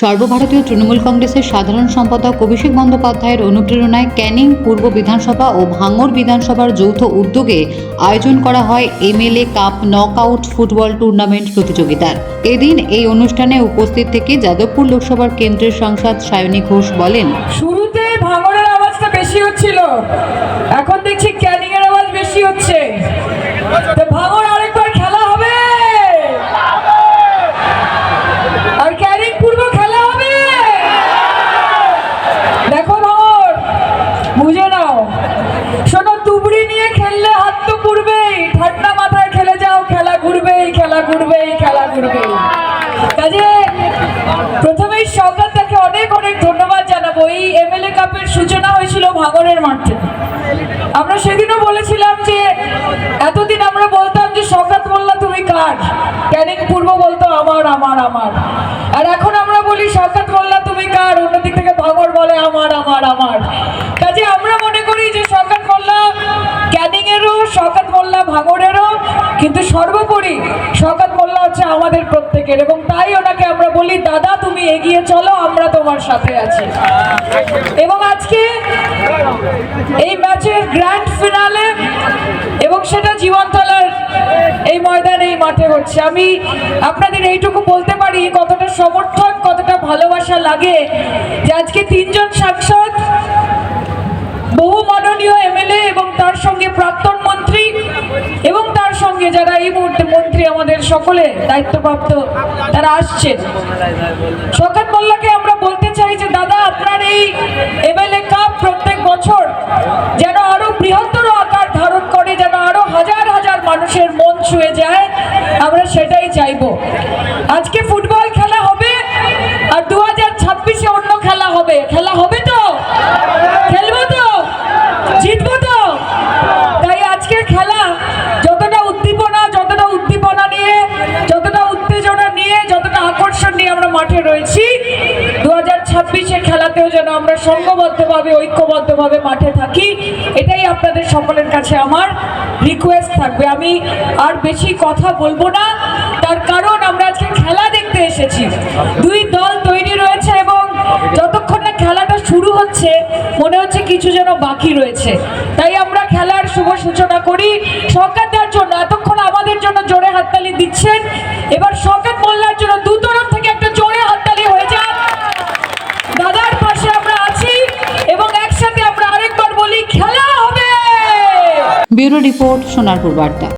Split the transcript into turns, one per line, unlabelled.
সর্বভারতীয় তৃণমূল কংগ্রেসের সাধারণ সম্পাদক অভিষেক বন্দ্যোপাধ্যায়ের অনুপ্রেরণায় ক্যানিং পূর্ব বিধানসভা ও ভাঙড় বিধানসভার যৌথ উদ্যোগে আয়োজন করা হয় MLA cup knockout football tournament প্রতিযোগিতার। এদিন এই অনুষ্ঠানে উপস্থিত থেকে যাদবপুর লোকসভার কেন্দ্রের সাংসদ সায়নী ঘোষ বলেন
শুরুতে ভাঙড়ের আওয়াজটা বেশি হচ্ছিল, এখন দেখছি ক্যানিং এর আওয়াজ বেশি হচ্ছে। তো নিয়ে খেললে হাত তো পুড়বেই ঠান্ডা মাথায় খেলে যাও, খেলা ঘুরবেই খেলা ঘুরবেই খেলা ঘুরবেই। কাজে প্রথমেই সরকারটাকে অনেক অনেক ধন্যবাদ জানাব। এই এমএলএ কাপের সূচনা হয়েছিল ভাগরের মাঠে আমরা সেদিনও বলেছিলাম যে, এতদিন আমরা বলতাম যে শওকত মোল্লা, তুমি কার? ক্যানিং পূর্ব বলতো, আমার আমার আমার। আর এখন আমরা বলি শওকত মোল্লা, তুমি কার? অন্যদিক থেকে ভাগর বলে, আমার আমার আমার। কিন্তু সর্বোপরি শওকত মোল্লা হচ্ছে আমাদের প্রত্যেকের এবং তাই ওনাকে আমরা বলি, দাদা, তুমি এগিয়ে চলো, আমরা তোমার সাথে আছি। এবং আজকে এই ম্যাচের গ্র্যান্ড ফিনালে এবং সেটা জীবনতলার এই ময়দানে এই মাঠে হচ্ছে। আমি আপনাদের এইটুকু বলতে পারি, কতটা সমর্থন কতটা ভালোবাসা লাগে যে আজকে তিনজন সাংসদ, বহু মাননীয় এমএলএ এবং তার সঙ্গে প্রাক্তন মন্ত্রী যারা এই মুহূর্তে মন্ত্রী, আমাদের সকলে দায়িত্বপ্রাপ্ত তারা আসছেন। শকাত মোল্লাকে আমরা বলতে চাই যে, দাদা, আপনার এই এমএলএ কাপ প্রত্যেক বছর যেন আরও বৃহত্তর আকার ধারণ করে, যেন আরও হাজার হাজার মানুষের মন ছুঁয়ে যায়, আমরা সেটাই চাইব। আজকে দু হাজার ছাব্বিশে খেলাতেও যেন আমরা সংঘবদ্ধভাবে, ঐক্যবদ্ধভাবে মাঠে থাকি, এটাই আপনাদের সকলের কাছে আমার রিকোয়েস্ট থাকবে। আমি আর বেশি কথা বলব না, তার কারণ আমরা আজকে খেলা দেখতে এসেছি। দুই দল তৈরি রয়েছে এবং যতক্ষণ না খেলাটা শুরু হচ্ছে, মনে হচ্ছে কিছু যেন বাকি রয়েছে। তাই আমরা খেলার শুভ সূচনা করি। সরকারদার
ব্যুরো রিপোর্ট সোনারপুর বার্তা।